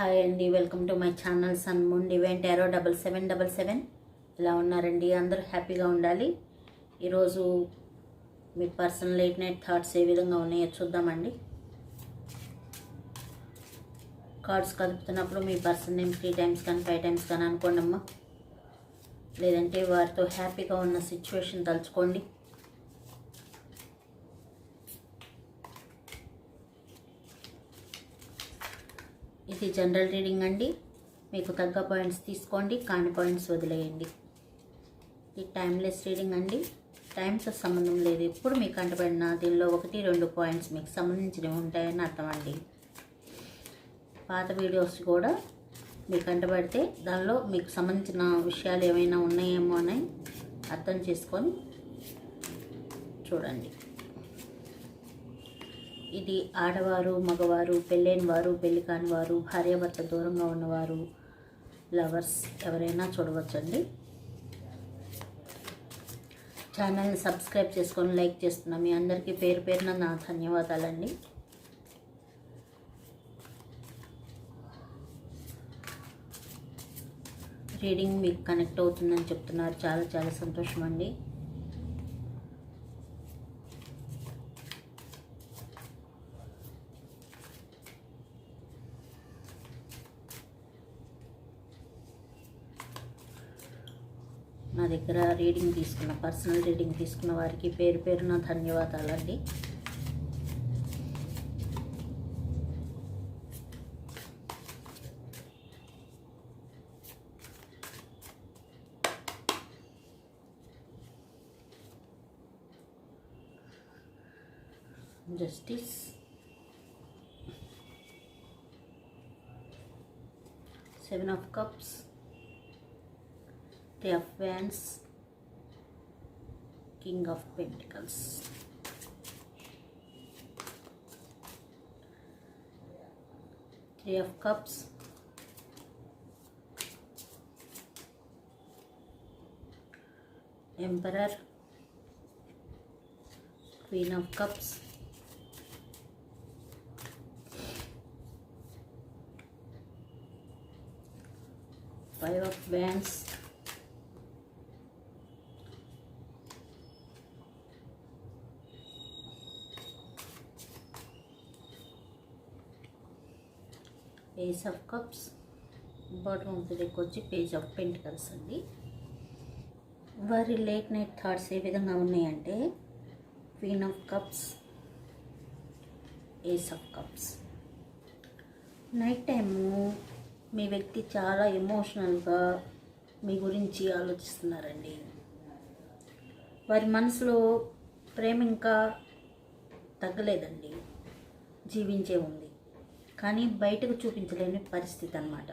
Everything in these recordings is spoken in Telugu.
హాయ్ అండి welcome to my channel sun moon event arrow double seven double seven. ఎలా ఉన్నారండి? అందరూ హ్యాపీగా ఉండాలి. ఈరోజు మీ పర్సనల్ లేట్ నైట్ థాట్స్ ఏ విధంగా ఉన్నాయో చూద్దామండి. కార్డ్స్ కదుపుతున్నప్పుడు మీ పర్సన్ నేమ్ త్రీ టైమ్స్ కానీ ఫైవ్ టైమ్స్ కానీ అనుకోండి అమ్మా లేదంటే వారితో హ్యాపీగా ఉన్న సిచ్యువేషన్ తలుచుకోండి. ఇది జనరల్ రీడింగ్ అండి. మీకు తగ్గ పాయింట్స్ తీసుకోండి కాని పాయింట్స్ వదిలేయండి. ఇది టైమ్లెస్ రీడింగ్ అండి. టైంతో సంబంధం లేదు. ఎప్పుడు మీకు కంటపడిన దీనిలో ఒకటి రెండు పాయింట్స్ మీకు సంబంధించినవి ఉంటాయని అర్థం అండి. పాత వీడియోస్ కూడా మీకు కంటపడితే దానిలో మీకు సంబంధించిన విషయాలు ఏమైనా ఉన్నాయేమో అని అర్థం చేసుకొని చూడండి. ఇది ఆడవారు మగవారు పెళ్ళైన వారు పెళ్ళి కాని వారు భార్యాభర్త దూరంగా ఉన్నవారు లవర్స్ ఎవరైనా చూడవచ్చండి. ఛానల్ని సబ్స్క్రైబ్ చేసుకొని లైక్ చేస్తున్నా మీ అందరికీ పేరు పేరున నా ధన్యవాదాలండి. రీడింగ్ మీకు కనెక్ట్ అవుతుందని చెప్తున్నారు. చాలా చాలా సంతోషం అండి నా దగ్గర రీడింగ్ తీసుకున్న పర్సనల్ రీడింగ్ తీసుకున్న వారికి పేరు పేరున ధన్యవాదాలండి. Justice seven of cups Three of King of Pentacles. Three of Cups, Emperor, Queen of Cups, Five of Wands, page of cups bottom of the deck వచ్చి పేజ్ ఆఫ్ పెంటికల్స్ అండి. వారి లేట్ నైట్ థాట్స్ ఏ విధంగా ఉన్నాయంటే queen of cups ace of cups night time మీ వ్యక్తి చాలా ఎమోషనల్గా మీ గురించి ఆలోచిస్తున్నారండి. వారి మనసులో ప్రేమ ఇంకా తగ్గలేదండి. జీవించే ఉంది. కానీ బయటకు చూపించలేని పరిస్థితి అన్నమాట.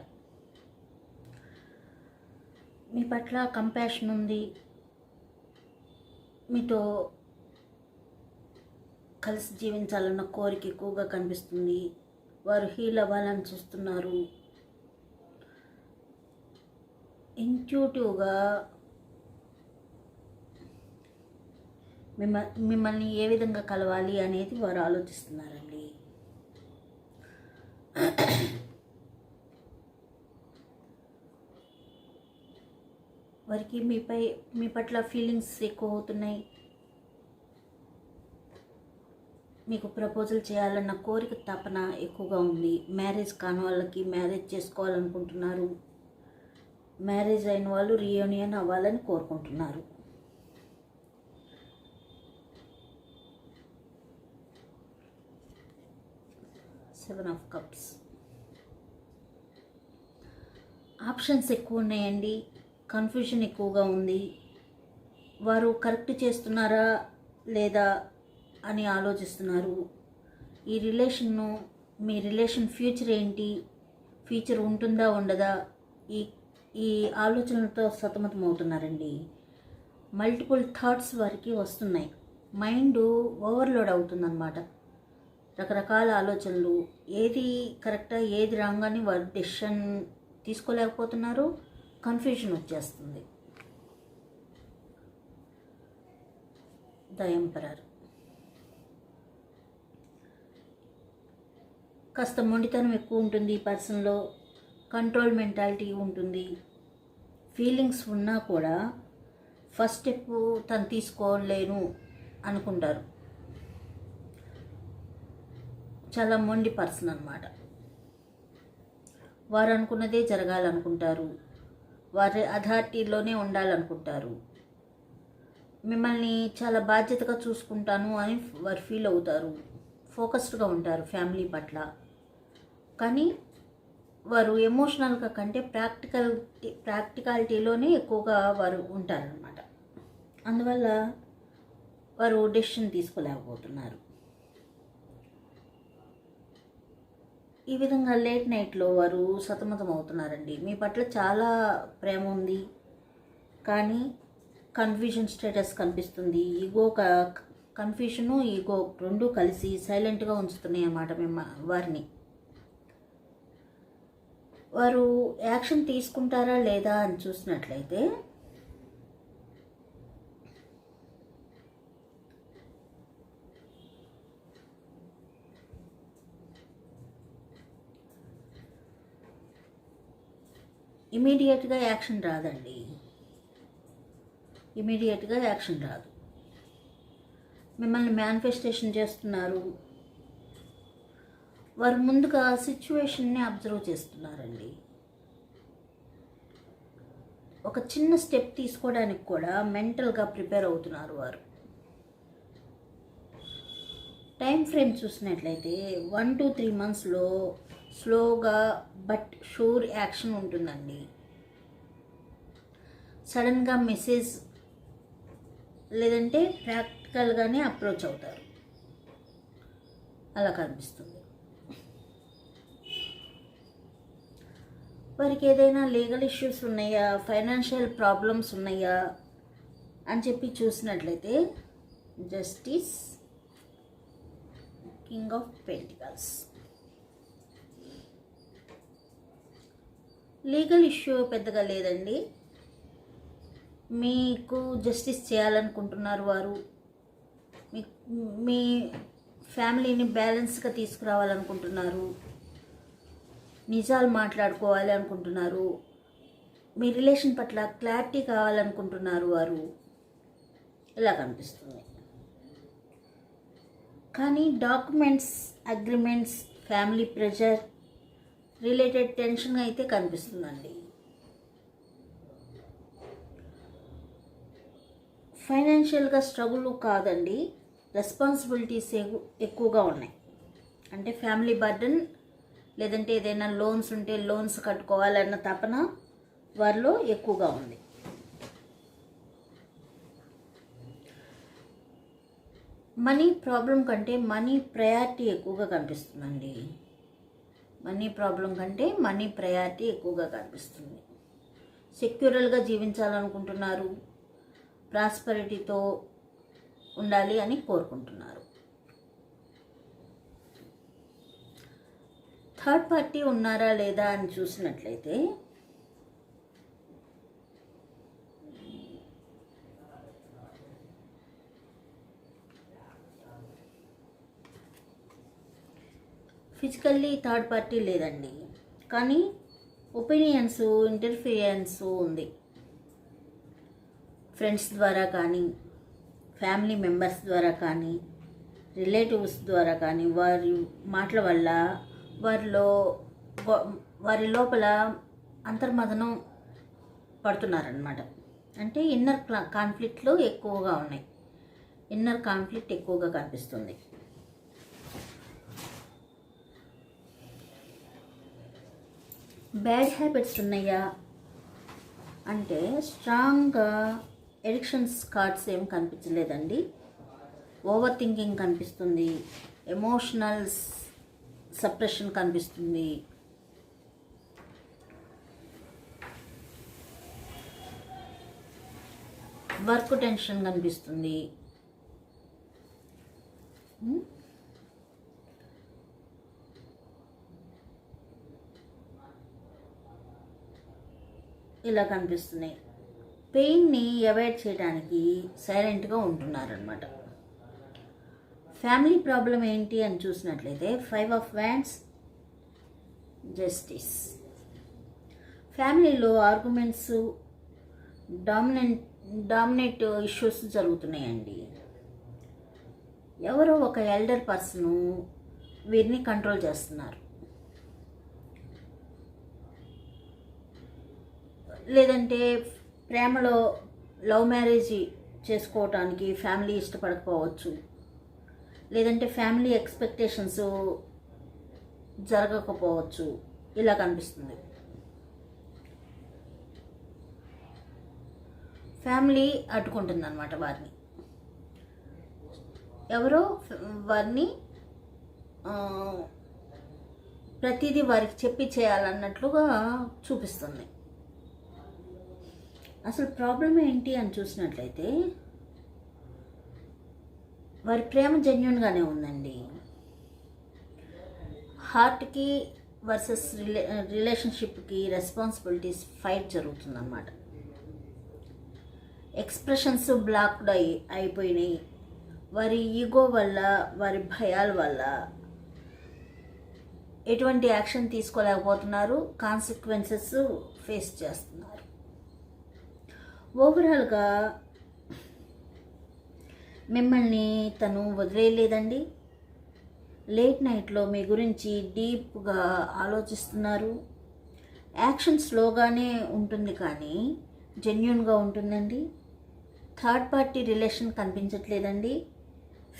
మీ పట్ల కంపాషన్ ఉంది. మీతో కలిసి జీవించాలన్న కోరిక ఎక్కువగా కనిపిస్తుంది. వారు హీల్ అవ్వాలని చూస్తున్నారు. ఇంట్యూటివ్గా మిమ్మ మిమ్మల్ని ఏ విధంగా కలవాలి అనేది వారు ఆలోచిస్తున్నారండి. వారికి మీపై మీ పట్ల ఫీలింగ్స్ ఎక్కువ అవుతున్నాయి మీకు ప్రపోజల్ చేయాలన్న కోరిక తపన ఎక్కువగా ఉంది. మ్యారేజ్ కాని వాళ్ళకి మ్యారేజ్ చేసుకోవాలనుకుంటున్నారు. మ్యారేజ్ అయిన వాళ్ళు రీయూనియన్ అవ్వాలని కోరుకుంటున్నారు. సెవెన్ ఆఫ్ కప్స్ ఆప్షన్స్ ఎక్కువ ఉన్నాయండి. కన్ఫ్యూషన్ ఎక్కువగా ఉంది. వారు కరెక్ట్ చేస్తున్నారా లేదా అని ఆలోచిస్తున్నారు. ఈ రిలేషన్ను మీ రిలేషన్ ఫ్యూచర్ ఏంటి? ఫ్యూచర్ ఉంటుందా ఉండదా? ఈ ఈ ఆలోచనలతో సతమతం అవుతున్నారండి మల్టిపుల్ థాట్స్ వారికి వస్తున్నాయి. మైండ్ ఓవర్లోడ్ అవుతుందన్నమాట. రకరకాల ఆలోచనలు. ఏది కరెక్టా ఏది రాంగ్ అని వారు డెసిషన్ తీసుకోలేకపోతున్నారు. కన్ఫ్యూజన్ వచ్చేస్తుంది. The emperor. కాస్త మొండితనం ఎక్కువ ఉంటుంది ఈ పర్సన్లో. కంట్రోల్ మెంటాలిటీ ఉంటుంది. ఫీలింగ్స్ ఉన్నా కూడా ఫస్ట్ స్టెప్ తను తీసుకోలేను అనుకుంటారు. చాలా మొండి పర్సన్ అనమాట వారు అనుకున్నదే జరగాలనుకుంటారు. వారి అథారిటీలోనే ఉండాలనుకుంటారు. మిమ్మల్ని చాలా బాధ్యతగా చూసుకుంటాను అని వారు ఫీల్ అవుతారు. ఫోకస్డ్గా ఉంటారు ఫ్యామిలీ పట్ల. కానీ వారు ఎమోషనల్గా కంటే ప్రాక్టికల్ ప్రాక్టికాలిటీలోనే ఎక్కువగా వారు ఉంటారనమాట అందువల్ల వారు డెసిషన్ తీసుకోలేకపోతున్నారు. ఈ విధంగా లేట్ నైట్లో వారు సతమతం అవుతున్నారండి మీ పట్ల చాలా ప్రేమ ఉంది. కానీ కన్ఫ్యూజన్ స్టేటస్ కనిపిస్తుంది. ఈగో కన్ఫ్యూషను ఈగో రెండు కలిసి సైలెంట్గా ఉంచుతున్నాయి అన్నమాట మేము వారిని. వారు యాక్షన్ తీసుకుంటారా లేదా అని చూసినట్లయితే ఇమీడియట్గా యాక్షన్ రాదండి. ఇమీడియట్గా యాక్షన్ రాదు. మిమ్మల్ని మేనిఫెస్టేషన్ చేస్తున్నారు. వారు ముందుగా సిచ్యువేషన్ని అబ్జర్వ్ చేస్తున్నారండి. ఒక చిన్న స్టెప్ తీసుకోవడానికి కూడా మెంటల్గా ప్రిపేర్ అవుతున్నారు వారు. టైం ఫ్రేమ్ చూసినట్లయితే వన్ టు త్రీ మంత్స్లో స్లోగా బట్ షూర్ యాక్షన్ ఉంటుందండి. సడన్గా మెసేజ్ లేదంటే ప్రాక్టికల్గానే అప్రోచ్ అవుతారు. అలా కనిపిస్తుంది. వారికి ఏదైనా లీగల్ ఇష్యూస్ ఉన్నాయా? ఫైనాన్షియల్ ప్రాబ్లమ్స్ ఉన్నాయా? అని చెప్పి చూసినట్లయితే justice king of pentacles. Legal issue పెద్దగా లేదండి. మీకు జస్టిస్ చేయాలనుకుంటున్నారు వారు. మీ మీ ఫ్యామిలీని బ్యాలెన్స్గా తీసుకురావాలనుకుంటున్నారు. నిజాలు మాట్లాడుకోవాలి అనుకుంటున్నారు. మీ రిలేషన్ పట్ల క్లారిటీ కావాలనుకుంటున్నారు వారు. ఇలా కనిపిస్తుంది. కానీ documents agreements family pressure related tension అయితే కనిపిస్తుందండి. ఫైనాన్షియల్గా స్ట్రగుల్ కాదండి రెస్పాన్సిబిలిటీస్ ఎక్కువగా ఉన్నాయి. అంటే ఫ్యామిలీ బర్డన్ లేదంటే ఏదైనా లోన్స్ ఉంటే లోన్స్ కట్టుకోవాలన్న తపన వారిలో ఎక్కువగా ఉంది. మనీ ప్రాబ్లం కంటే మనీ ప్రయారిటీ ఎక్కువగా కనిపిస్తుందండి. మనీ ప్రాబ్లం కంటే మనీ ప్రయారిటీ ఎక్కువగా కనిపిస్తుంది. సెక్యూరల్గా జీవించాలనుకుంటున్నారు. ప్రాస్పరిటీతో ఉండాలి అని కోరుకుంటున్నారు. థర్డ్ పార్టీ ఉన్నారా లేదా అని చూసినట్లయితే ఫిజికల్లీ థర్డ్ పార్టీ లేదండి. కానీ ఒపీనియన్స్ ఇంటర్ఫియరెన్స్ ఉంది. ఫ్రెండ్స్ ద్వారా కానీ ఫ్యామిలీ మెంబర్స్ ద్వారా కానీ రిలేటివ్స్ ద్వారా కానీ వారి మాటల వల్ల వారిలో వారి లోపల అంతర్మదనం పడుతున్నారనమాట అంటే ఇన్నర్ కాన్ఫ్లిక్ట్లు ఎక్కువగా ఉన్నాయి. ఇన్నర్ కాన్ఫ్లిక్ట్ ఎక్కువగా కనిపిస్తుంది. బ్యాడ్ హ్యాబిట్స్ ఉన్నాయా? అంటే స్ట్రాంగ్గా ఎడిక్షన్స్ కార్డ్స్ ఏం కనిపించలేదండి. ఓవర్ థింకింగ్ కనిపిస్తుంది. ఎమోషనల్ సప్రెషన్ కనిపిస్తుంది. వర్క్ టెన్షన్ కనిపిస్తుంది. ఇలా కనిపిస్తున్నాయి పెయిన్ని అవాయిడ్ చేయడానికి సైలెంట్గా ఉంటున్నారనమాట ఫ్యామిలీ ప్రాబ్లం ఏంటి అని చూసినట్లయితే ఫైవ్ ఆఫ్ వ్యాండ్స్ జస్టిస్. ఫ్యామిలీలో ఆర్గ్యుమెంట్స్ డామినెంట్ డామినేట్ ఇష్యూస్ జరుగుతున్నాయండి. ఎవరో ఒక ఎల్డర్ పర్సన్ వీరిని కంట్రోల్ చేస్తున్నారు. లేదంటే ప్రేమలో లవ్ మ్యారేజ్ చేసుకోవటానికి ఫ్యామిలీ ఇష్టపడకపోవచ్చు. లేదంటే ఫ్యామిలీ ఎక్స్పెక్టేషన్స్ జరగకపోవచ్చు. ఇలా కనిపిస్తుంది. ఫ్యామిలీ అడ్డుకుంటుంది అనమాట వారిని. ఎవరో వారిని ప్రతిదీ వారికి చెప్పి చేయాలన్నట్లుగా చూపిస్తుంది. అసలు ప్రాబ్లం ఏంటి అని చూసినట్లయితే వారి ప్రేమ జెన్యున్గానే ఉందండి. హార్ట్కి వర్సెస్ రిలే రిలేషన్షిప్కి రెస్పాన్సిబిలిటీస్ ఫైట్ జరుగుతుందన్నమాట. ఎక్స్ప్రెషన్స్ బ్లాక్డ్ అయి అయిపోయినాయి. వారి ఈగో వల్ల వారి భయాల వల్ల ఎటువంటి యాక్షన్ తీసుకోలేకపోతున్నారు. కాన్సిక్వెన్సెస్ ఫేస్ చేస్తున్నారు. ఓవరాల్గా మిమ్మల్ని తను వదిలేయలేదండి. లేట్ నైట్లో మీ గురించి డీప్గా ఆలోచిస్తున్నారు. యాక్షన్ స్లోగానే ఉంటుంది కానీ జెన్యున్గా ఉంటుందండి. థర్డ్ పార్టీ రిలేషన్ కనిపించట్లేదండి.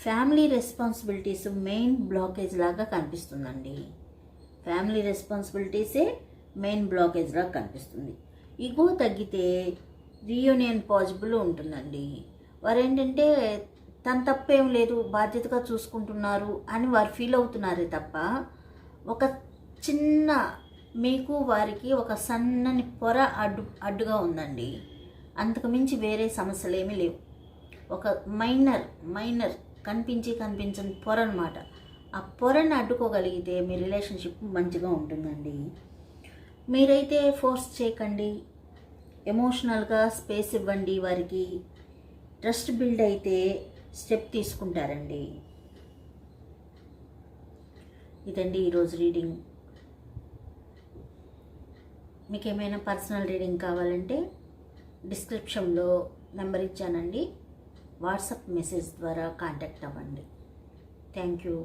ఫ్యామిలీ రెస్పాన్సిబిలిటీస్ మెయిన్ బ్లాకేజ్ లాగా కనిపిస్తుందండి. ఫ్యామిలీ రెస్పాన్సిబిలిటీసే మెయిన్ బ్లాకేజ్ లాగా కనిపిస్తుంది. ఇగో తగ్గితే రీయూనియన్ పాసిబుల్ ఉంటుందండి. వారు ఏంటంటే తన తప్పేం లేదు బాధ్యతగా చూసుకుంటున్నారు అని వారు ఫీల్ అవుతున్నారే తప్ప ఒక చిన్న మీకు వారికి ఒక సన్నని పొర అడ్డు అడ్డుగా ఉందండి. అంతకుమించి వేరే సమస్యలు ఏమీ లేవు. ఒక మైనర్ మైనర్ కనిపించి కనిపించని పొర అనమాట ఆ పొరను అడ్డుకోగలిగితే మీ రిలేషన్షిప్ మంచిగా ఉంటుందండి. మీరైతే ఫోర్స్ చేయకండి. ఎమోషనల్గా స్పేస్ ఇవ్వండి వారికి. ట్రస్ట్ బిల్డ్ అయితే స్టెప్ తీసుకుంటారండి. ఇదండి ఈరోజు రీడింగ్. మీకు ఏమైనా పర్సనల్ రీడింగ్ కావాలంటే డిస్క్రిప్షన్లో నెంబర్ ఇచ్చానండి. వాట్సాప్ మెసేజ్ ద్వారా కాంటాక్ట్ అవ్వండి. Thank you.